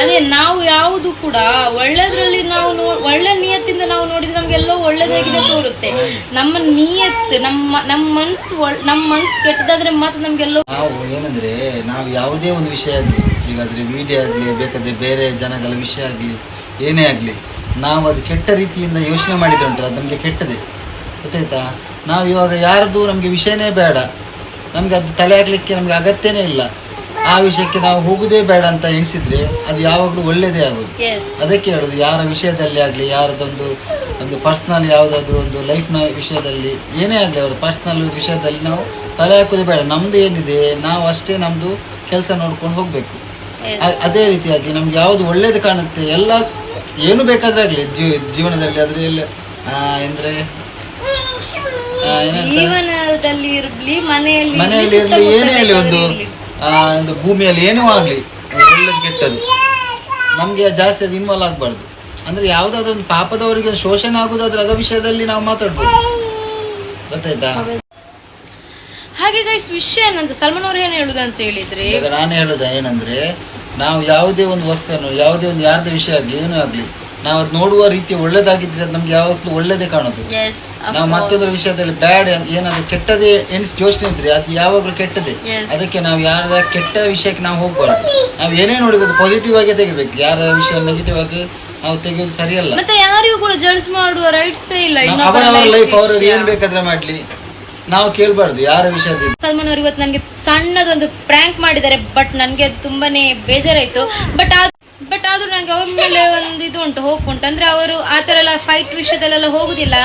ಅದೇ ನಾವು ಯಾವುದು ಕೂಡ ಒಳ್ಳೆದ್ರಲ್ಲಿ ನಾವು ನೋ- ಒಳ್ಳೆ ನಿಯತ್ತಿಂದ ನಾವು ನೋಡಿದ್ರೆ ನಮ್ಗೆಲ್ಲ ಒಳ್ಳೇದಾಗಿದೆ ತೋರುತ್ತೆ. ನಮ್ಮ ನಿಯತ್ ನಮ್ಮ ನಮ್ಮ ಮನ್ಸು ಒಳ್- ನಮ್ಮ ಮನ್ಸು ಕೆಟ್ಟದಾದ್ರೆ ಮಾತ್ರ ನಮ್ಗೆಲ್ಲ ನಾವು ಏನಂದ್ರೆ ನಾವು ಯಾವುದೇ ಒಂದು ವಿಷಯ ಆಗಲಿ ಈಗ ಅದ್ರ ವಿಡಿಯೋ ಆಗಲಿ ಬೇಕಾದ್ರೆ ಬೇರೆ ಜನಗಳ ವಿಷಯ ಆಗಲಿ ಏನೇ ಆಗಲಿ ನಾವು ಅದು ಕೆಟ್ಟ ರೀತಿಯಿಂದ ಯೋಚನೆ ಮಾಡಿದ್ರೆ ಉಂಟಲ್ಲ ಅದು ನಮಗೆ ಕೆಟ್ಟದೆ. ಗೊತ್ತಾಯ್ತಾ? ನಾವು ಇವಾಗ ಯಾರದ್ದು ನಮಗೆ ವಿಷಯನೇ ಬೇಡ. ನಮಗೆ ಅದು ತಲೆ ಹಾಕ್ಲಿಕ್ಕೆ ನಮಗೆ ಅಗತ್ಯನೇ ಇಲ್ಲ. ಆ ವಿಷಯಕ್ಕೆ ನಾವು ಹೋಗುದೇ ಬೇಡ ಅಂತ ಎಣಿಸಿದ್ರೆ ಅದು ಯಾವಾಗಲೂ ಒಳ್ಳೇದೇ ಆಗೋದು. ಅದಕ್ಕೆ ಹೇಳುದು ಯಾರ ವಿಷಯದಲ್ಲಿ ಆಗಲಿ ಯಾರದೊಂದು ಒಂದು ಪರ್ಸ್ನಲ್ ಯಾವುದಾದ್ರೂ ಒಂದು ಲೈಫ್ನ ವಿಷಯದಲ್ಲಿ ಏನೇ ಆಗಲಿ ಅವರ ಪರ್ಸ್ನಲ್ ವಿಷಯದಲ್ಲಿ ನಾವು ತಲೆ ಹಾಕೋದೇ ಬೇಡ. ನಮ್ದು ಏನಿದೆ ನಾವು ಅಷ್ಟೇ ನಮ್ಮದು ಕೆಲಸ ನೋಡ್ಕೊಂಡು ಹೋಗಬೇಕು. ಅದೇ ರೀತಿಯಾಗಿ ನಮ್ಗೆ ಯಾವುದು ಒಳ್ಳೇದು ಕಾಣುತ್ತೆ ಎಲ್ಲ ಏನು ಬೇಕಾದ್ರೆ ಆಗಲಿ ಜೀವನದಲ್ಲಿ ಅದರಲ್ಲಿ ಅಂದ್ರೆ? ಜೀವನದಲ್ಲಿ ಇರ್ಲಿ ಮನೆಯಲ್ಲಿ ಮನೆಯಲ್ಲಿ ಇರ್ಲಿ ಏನೇ ಒಂದು ಆ, ಒಂದು ಭೂಮಿಯಲ್ಲಿ ಏನೂ ಆಗ್ಲಿ ಒಳ್ಳೇದು ಕೆಟ್ಟದ್ದು ನಮ್ಗೆ ಜಾಸ್ತಿ ಅದು ಇನ್ವಾಲ್ವ್ ಆಗ್ಬಾರ್ದು. ಅಂದ್ರೆ ಯಾವ್ದಾದ್ರು ಒಂದು ಪಾಪದವರಿಗೆ ಶೋಷಣೆ ಆಗುದಾದ್ರೆ ಅದರ ವಿಷಯದಲ್ಲಿ ನಾವು ಮಾತಾಡ್ಬೋದು. ಗೊತ್ತಾಯ್ತಾ? ಹಾಗೆ ಗೈಸ್ ವಿಷಯ ಏನಂತ? ಸಲ್ಮಾನ್ ಅವ್ರು ಏನು ಹೇಳುದು ಅಂತ ಹೇಳಿದ್ರೆ ಈಗ ನಾನು ಹೇಳುದ ಏನಂದ್ರೆ ನಾವು ಯಾವುದೇ ಒಂದು ವಸ್ತುವನ್ನು ಯಾವುದೇ ಒಂದು ಯಾರ್ದ ವಿಷಯ ಆಗ್ಲಿ ಏನೂ ಆಗ್ಲಿ ನಾವು ಅದು ನೋಡುವ ರೀತಿ ಒಳ್ಳೇದಾಗಿದ್ರೆ ಅದು ನಮ್ಗೆ ಯಾವತ್ತೂ ಒಳ್ಳೇದೇ ಕಾಣೋದು. ನಾವು ಮತ್ತೊಂದು ವಿಷಯದಲ್ಲಿ ಬ್ಯಾಡ್ ಏನಾದ್ರು ಕೆಟ್ಟದೇ ಎಣಿಸ್ ಯೋಚನೆ ಇದ್ರೆ ಅದು ಯಾವಾಗಲೂ ಕೆಟ್ಟದೇ ಅದಕ್ಕೆ ನಾವು ಯಾರ ಕೆಟ್ಟ ವಿಷಯಕ್ಕೆ ನಾವು ಹೋಗ್ಬಾರ್ದು. ನಾವು ಏನೇ ನೋಡಿದ್ರು ಪಾಸಿಟಿವ್ ಆಗಿ ತೆಗಿಬೇಕು. ಯಾರ ವಿಷಯ ನೆಗೆಟಿವ್ ಆಗಿ ನಾವು ತೆಗೆಯೋದು ಸರಿಯಲ್ಲ. ಮತ್ತೆ ಯಾರಿಗೂ ಕೂಡ ಜಡ್ಜ್ ಮಾಡುವ ರೈಟ್ಸ್ ಇಲ್ಲ. life ಲೈಫ್ ಅವರು. ಏನ್ ಬೇಕಾದ್ರೆ ಮಾಡ್ಲಿ. ನಾವು ಕೇಳಬಾರ್ದು ಯಾರ ವಿಷಯ ಸಲ್ಮಾನ್ ಅವ್ರು ಇವತ್ತು ನನಗೆ ಸಣ್ಣದೊಂದು ಪ್ರ್ಯಾಂಕ್ ಮಾಡಿದ್ದಾರೆ ಬಟ್ ನನಗೆ ಅದು ತುಂಬಾನೇ ಬೇಜಾರಾಯ್ತು. ಬಟ್ ಬಟ್ ಆದ್ರೂ ನನಗೆ ಅವ್ರ ಮೇಲೆ ಒಂದು ಇದು ಉಂಟು ಹೋಪ್ ಉಂಟು. ಅಂದ್ರೆ ಅವರು ಆ ಥರ ಎಲ್ಲ ಫೈಟ್ ವಿಷಯದಲ್ಲೆಲ್ಲ ಹೋಗುದಿಲ್ಲ.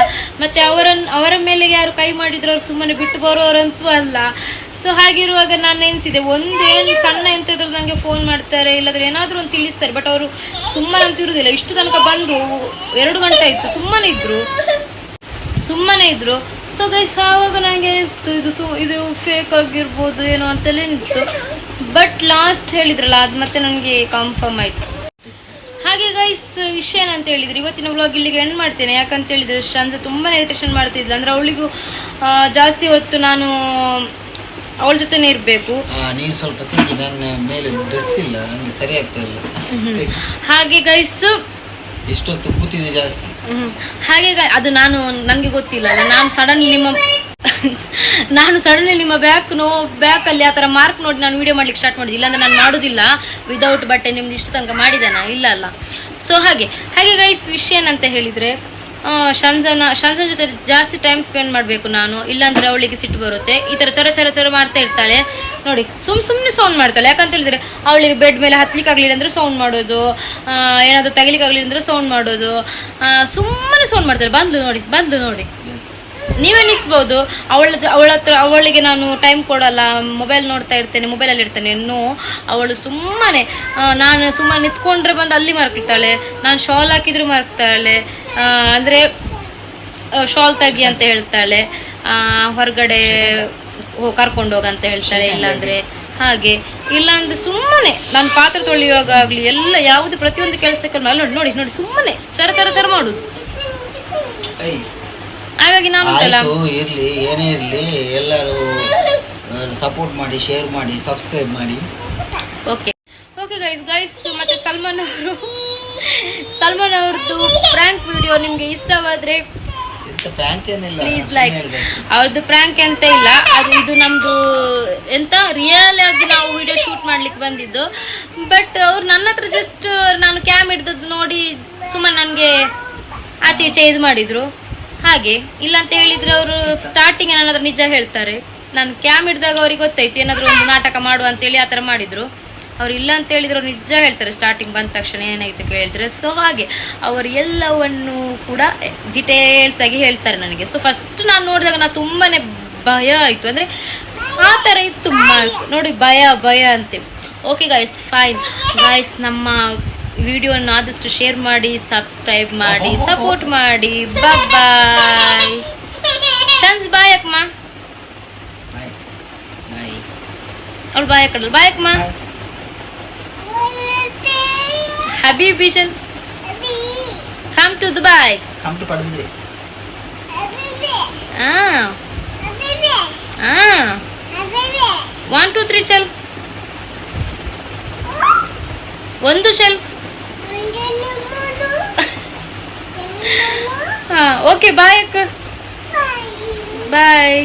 ಮತ್ತೆ ಅವರನ್ನು ಅವರ ಮೇಲೆ ಯಾರು ಕೈ ಮಾಡಿದ್ರು ಅವ್ರು ಸುಮ್ಮನೆ ಬಿಟ್ಟು ಬರೋರಂತೂ ಅಲ್ಲ. ಸೊ ಹಾಗಿರುವಾಗ ನಾನು ಎನ್ಸಿದೆ, ಒಂದು ಏನು ಸಣ್ಣ ಎಂತ ಇದ್ರು ನನಗೆ ಫೋನ್ ಮಾಡ್ತಾರೆ, ಇಲ್ಲಾದ್ರೆ ಏನಾದರೂ ಒಂದು ತಿಳಿಸ್ತಾರೆ. ಬಟ್ ಅವರು ಸುಮ್ಮನೆ ಅಂತ ಇರುವುದಿಲ್ಲ ಇಷ್ಟು ತನಕ ಬಂದು ಎರಡು ಗಂಟೆ ಆಯ್ತು, ಸುಮ್ಮನೆ ಇದ್ರು. ಸುಮ್ಮನೆ ಇದ್ರು. ಸೊ ಗೈಸ್ ಆವಾಗ ನನಗೆ ಅನಿಸ್ತು ಇದು ಸೊ ಇದು ಫೇಕ್ ಆಗಿರ್ಬೋದು ಏನೋ ಅಂತೆಲ್ಲ ಅನಿಸ್ತು. ಬಟ್ ಲಾಸ್ಟ್ ಹೇಳಿದ್ರಲ್ಲ ಅದು ಮತ್ತೆ ನನಗೆ ಕನ್ಫರ್ಮ್ ಆಯ್ತು. ಹಾಗೆ ಗೈಸ್ ವಿಷಯ ಏನಂತ ಹೇಳಿದ್ರೆ ಇವತ್ತಿನ ವ್ಲಾಗ್ ಇಲ್ಲಿಗೆ ಎಂಡ್ ಮಾಡ್ತೇನೆ. ಯಾಕಂತ ಹೇಳಿದ್ರೆ ಶಾನ್ಸ ತುಂಬಾ ಇರಿಟೇಷನ್ ಮಾಡ್ತಿದ್ಲು. ಅಂದ್ರೆ ಅವಳಿಗೂ ಜಾಸ್ತಿ ಹೊತ್ತು ನಾನು ಅವಳ ಜೊತೆನೇ ಇರಬೇಕು. ನೀನು ಸ್ವಲ್ಪ ತಿಂಗಿ ನನ್ನ ಮೇಲೆ ಡ್ರೆಸ್ ಇಲ್ಲ ನನಗೆ ಸರಿ ಆಗ್ತಾ ಇಲ್ಲ. ಹಾಗೆ ಗೈಸ್ ಇಷ್ಟೊತ್ತು ಕೂತಿದೆ ಜಾಸ್ತಿ. ಹಾಗೆ ಅದು ನಾನು, ನನಗೆ ಗೊತ್ತಿಲ್ಲ. ನಾನು ಸಡನ್ಲಿ ನಿಮ್ಮ ನಾನು ಸಡನ್ಲಿ ನಿಮ್ಮ ಬ್ಯಾಕ್ ನೋ ಬ್ಯಾಕ್ ಅಲ್ಲಿ ಆ ಥರ ಮಾರ್ಕ್ ನೋಡಿ ನಾನು ವಿಡಿಯೋ ಮಾಡ್ಲಿಕ್ಕೆ ಸ್ಟಾರ್ಟ್ ಮಾಡಿದ್ದೆ. ಇಲ್ಲಾಂದ್ರೆ ನಾನು ಮಾಡೋದಿಲ್ಲ. ವಿದೌಟ್ ಬಟ್ಟೆ ನಿಮ್ದು ಇಷ್ಟು ತನಕ ಮಾಡಿದ್ದೇನ? ಇಲ್ಲ ಅಲ್ಲ. ಸೊ ಹಾಗೆ. ಹಾಗೆ ಗೈಸ್ ವಿಷಯ ಏನಂತ ಹೇಳಿದ್ರೆ ಶಂಜನ, ಶಂಜನ್ ಜೊತೆ ಜಾಸ್ತಿ ಟೈಮ್ ಸ್ಪೆಂಡ್ ಮಾಡಬೇಕು ನಾನು. ಇಲ್ಲಾಂದ್ರೆ ಅವಳಿಗೆ ಸಿಟ್ಟು ಬರುತ್ತೆ. ಈ ಥರ ಚರ ಚರ ಚರ ಮಾಡ್ತಾ ಇರ್ತಾಳೆ. ನೋಡಿ, ಸುಮ್ ಸುಮ್ಮನೆ ಸೌಂಡ್ ಮಾಡ್ತಾಳೆ. ಯಾಕಂತ ಹೇಳಿದ್ರೆ, ಅವಳಿಗೆ ಬೆಡ್ ಮೇಲೆ ಹತ್ಲಿಕ್ಕೆ ಅಂದರೆ ಸೌಂಡ್ ಮಾಡೋದು ಏನಾದರೂ ಆಗ್ಲಿಲ್ಲ ಅಂದ್ರೆ ಸೌಂಡ್ ಮಾಡೋದು ಸುಮ್ಮನೆ ಸೌಂಡ್ ಮಾಡ್ತಾಳೆ. ಬಂದ್ಲು ನೋಡಿ ಬಂದ್ಲು ನೋಡಿ. ನೀವೆನಿಸ್ಬೋದು. ಅವಳ ಜ- ಅವಳ ಹತ್ರ ಅವಳಿಗೆ ನಾನು ಟೈಮ್ ಕೊಡಲ್ಲ ಮೊಬೈಲ್ ನೋಡ್ತಾ ಇರ್ತೇನೆ ಮೊಬೈಲಲ್ಲಿ ಇರ್ತೇನೆ ನೋ ಅವಳು ಸುಮ್ಮನೆ ನಾನು ಸುಮ್ಮನೆ ನಿಂತ್ಕೊಂಡ್ರೆ ಬಂದು ಅಲ್ಲಿ ಮರ್ಕಿರ್ತಾಳೆ ನಾನು ಶಾಲ್ ಹಾಕಿದ್ರು ಮರ್ಕ್ತಾಳೆ ಅಂದರೆ ಶಾಲ್ ತೆಗಿ ಅಂತ ಹೇಳ್ತಾಳೆ ಹೊರಗಡೆ ಹೋ ಕರ್ಕೊಂಡು ಹೋಗ ಅಂತ ಹೇಳ್ತಾಳೆ ಇಲ್ಲಾಂದ್ರೆ ಹಾಗೆ ಇಲ್ಲಾಂದ್ರೆ ಸುಮ್ಮನೆ ನಾನು ಪಾತ್ರೆ ತೊಳೆಯುವಾಗ ಆಗಲಿ ಎಲ್ಲ ಯಾವುದು ಪ್ರತಿಯೊಂದು ಕೆಲಸಕ್ಕೆ ನೋಡಿ ನೋಡಿ ನೋಡಿ ಸುಮ್ಮನೆ ಚರ ಚರ ಚರ ಮಾಡುದು. ಹಾಗಾಗಿ ನಾನು ಇರಲಿ ಆಯ್ತು ಇರ್ಲಿ ಏನೇ ಇರ್ಲಿ ಎಲ್ಲರೂ ಸಪೋರ್ಟ್ ಮಾಡಿ ಶೇರ್ ಮಾಡಿ ಸಬ್ಸ್ಕ್ರೈಬ್ ಮಾಡಿ. ಓಕೆ. ಓಕೆ ಗೈಸ್ ಗೈಸ್ ಮತ್ತೆ ಸಲ್ಮಾನ್ ಅವರು. ಸಲ್ಮಾನ್ ಅವ್ರದ್ದು ಪ್ರ್ಯಾಂಕ್ ವಿಡಿಯೋ ನಿಮಗೆ ಇಷ್ಟವಾದ್ರೆ ಪ್ರ್ಯಾಂಕ್ ಏನಿಲ್ಲ ಪ್ಲೀಸ್ ಲೈಕ್. ಅವ್ರದ್ದು ಪ್ರ್ಯಾಂಕ್ ಅಂತ ಇಲ್ಲ ಅದು ಇದು ನಮ್ದು ಎಂತ ರಿಯಲ್ ಆಗಿ ನಾವು ವಿಡಿಯೋ ಶೂಟ್ ಮಾಡ್ಲಿಕ್ಕೆ ಬಂದಿದ್ದು. ಬಟ್ ಅವ್ರು ನನ್ನ ಹತ್ರ ಜಸ್ಟ್ ನಾನು ಕ್ಯಾಮ್ ಹಿಡ್ದದ್ದು ನೋಡಿ ಸುಮ್ಮನೆ ನನಗೆ ಆಚೆ ಈಚೆ ಇದು ಮಾಡಿದ್ರು. ಹಾಗೆ ಇಲ್ಲ ಅಂತ ಹೇಳಿದ್ರೆ ಅವರು ಸ್ಟಾರ್ಟಿಂಗ್ ನನ್ನ ನಿಜ ಹೇಳ್ತಾರೆ. ನಾನು ಕ್ಯಾಮ್ ಹಿಡಿದಾಗ ಅವ್ರಿಗೆ ಗೊತ್ತಾಯ್ತು, ಏನಾದ್ರು ಒಂದು ನಾಟಕ ಮಾಡುವ ಅಂತೇಳಿ ಆ ಥರ ಮಾಡಿದ್ರು. ಅವ್ರು ಇಲ್ಲ ಅಂತ ಹೇಳಿದ್ರು ಅವ್ರು ನಿಜ ಹೇಳ್ತಾರೆ ಸ್ಟಾರ್ಟಿಂಗ್ ಬಂದ ತಕ್ಷಣ ಏನಾಯ್ತು ಕೇಳಿದ್ರೆ. ಸೊ ಹಾಗೆ, ಅವರು ಎಲ್ಲವನ್ನು ಕೂಡ ಡಿಟೇಲ್ಸ್ ಆಗಿ ಹೇಳ್ತಾರೆ ನನಗೆ. ಸೊ ಫಸ್ಟ್ ನಾನು ನೋಡಿದಾಗ ನಾನು ತುಂಬಾನೇ ಭಯ ಆಯಿತು. ಅಂದರೆ, ಆ ಥರ ಇತ್ತು ನೋಡಿ, ಭಯ ಭಯ ಅಂತೆ. ಓಕೆ ಗಾಯ್ಸ್ ಫೈನ್ ಗಾಯ್ಸ್ ನಮ್ಮ ವಿಡಿಯೋನ ಆದಷ್ಟು ಶೇರ್ ಮಾಡಿ ಸಬ್ಸ್ಕ್ರೈಬ್ ಮಾಡಿ. ಸಪೋರ್ಟ್ ಮಾಡಿ ಬಾಯ್ ಸನ್ಸ್ ಬಾಯ್ ಅಕ್ಕಮ್ಮ ಅವಳು ಬಾಯ್ ಕಡಲ್. ಬಾಯ್ ಅಕ್ಕಮ್ಮ ಹಬೀಬಿ ಶನ್ come to Dubai come to Padubidri Ah. Ah. One, two, three, ಚಲ್ ಒಂದು ಶೆಲ್ ಹಾ ಓಕೆ ಬಾಯ್ ಅಕ್ಕ ಬಾಯ್